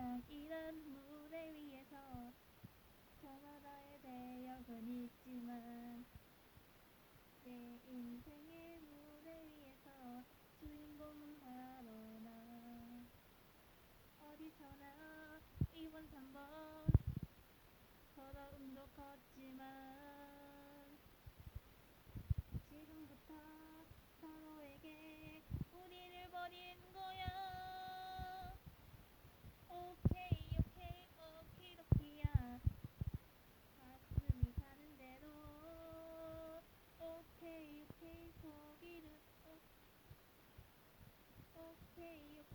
and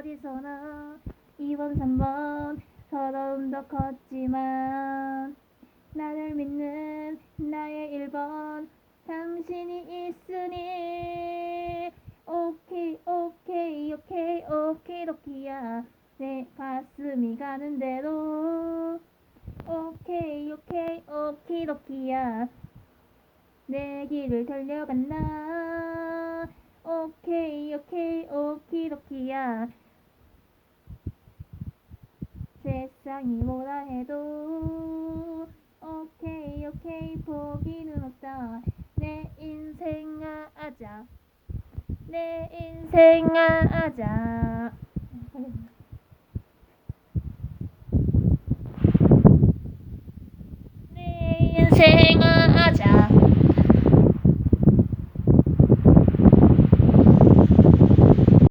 어디서나 2번 3번 서러움도 컸지만 나를 믿는 나의 1번 당신이 있으니 오케이 오케이 오케이 오키도키야. 내 가슴이 가는 대로 오케이 오케이 오키도키야. 내 길을 달려간다. 오케이 오케이 오키도키야 세상이 뭐라 해도 오케이 오케이 포기는 없다. 내 인생 아자. 내 인생 아자. 내 인생 아자